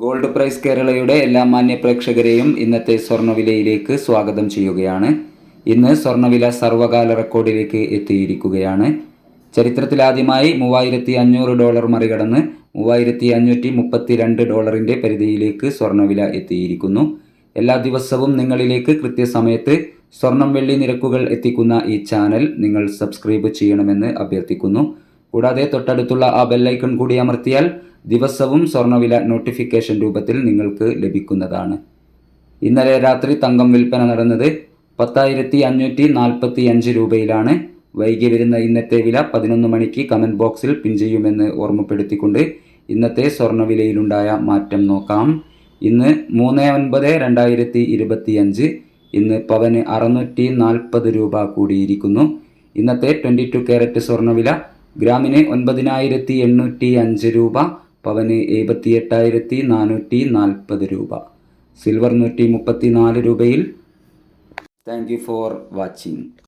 Gold price കേരളയുടെ എല്ലാ മാന്യ പ്രേക്ഷകരെയും ഇന്നത്തെ സ്വർണവിലയിലേക്ക് സ്വാഗതം ചെയ്യുകയാണ്. ഇന്ന് സ്വർണവില സർവകാല റെക്കോർഡിലേക്ക് എത്തിയിരിക്കുകയാണ്. ചരിത്രത്തിലാദ്യമായി മൂവായിരത്തി അഞ്ഞൂറ് ഡോളർ മറികടന്ന് മൂവായിരത്തി അഞ്ഞൂറ്റി മുപ്പത്തി രണ്ട് ഡോളറിന്റെ പരിധിയിലേക്ക് സ്വർണവില എത്തിയിരിക്കുന്നു. എല്ലാ ദിവസവും നിങ്ങളിലേക്ക് കൃത്യസമയത്ത് സ്വർണം വെള്ളി നിരക്കുകൾ എത്തിക്കുന്ന ഈ ചാനൽ നിങ്ങൾ സബ്സ്ക്രൈബ് ചെയ്യണമെന്ന് അഭ്യർത്ഥിക്കുന്നു. കൂടാതെ തൊട്ടടുത്തുള്ള ആ ബെല്ലൈക്കൺ കൂടി അമർത്തിയാൽ ദിവസവും സ്വർണവില നോട്ടിഫിക്കേഷൻ രൂപത്തിൽ നിങ്ങൾക്ക് ലഭിക്കുന്നതാണ്. ഇന്നലെ രാത്രി തങ്കം വിൽപ്പന നടന്നത് പത്തായിരത്തി അഞ്ഞൂറ്റി നാൽപ്പത്തി അഞ്ച് രൂപയിലാണ്. വൈകി വരുന്ന ഇന്നത്തെ വില പതിനൊന്ന് മണിക്ക് കമന്റ് ബോക്സിൽ പിൻ ചെയ്യുമെന്ന് ഓർമ്മപ്പെടുത്തിക്കൊണ്ട് ഇന്നത്തെ സ്വർണവിലയിലുണ്ടായ മാറ്റം നോക്കാം. ഇന്ന് മൂന്ന് ഒൻപത് രണ്ടായിരത്തി ഇരുപത്തി അഞ്ച് ഇന്ന് പവന് അറുന്നൂറ്റി നാൽപ്പത് രൂപ കൂടിയിരിക്കുന്നു. ഇന്നത്തെ ട്വന്റി ടു ക്യാരറ്റ് സ്വർണവില ഗ്രാമിന് ഒൻപതിനായിരത്തി എണ്ണൂറ്റി അഞ്ച് രൂപ പവന് എഴുപത്തി എട്ടായിരത്തി നാനൂറ്റി നാൽപ്പത് രൂപ. സിൽവർ നൂറ്റി മുപ്പത്തി നാല് രൂപയിൽ. Thank you for watching.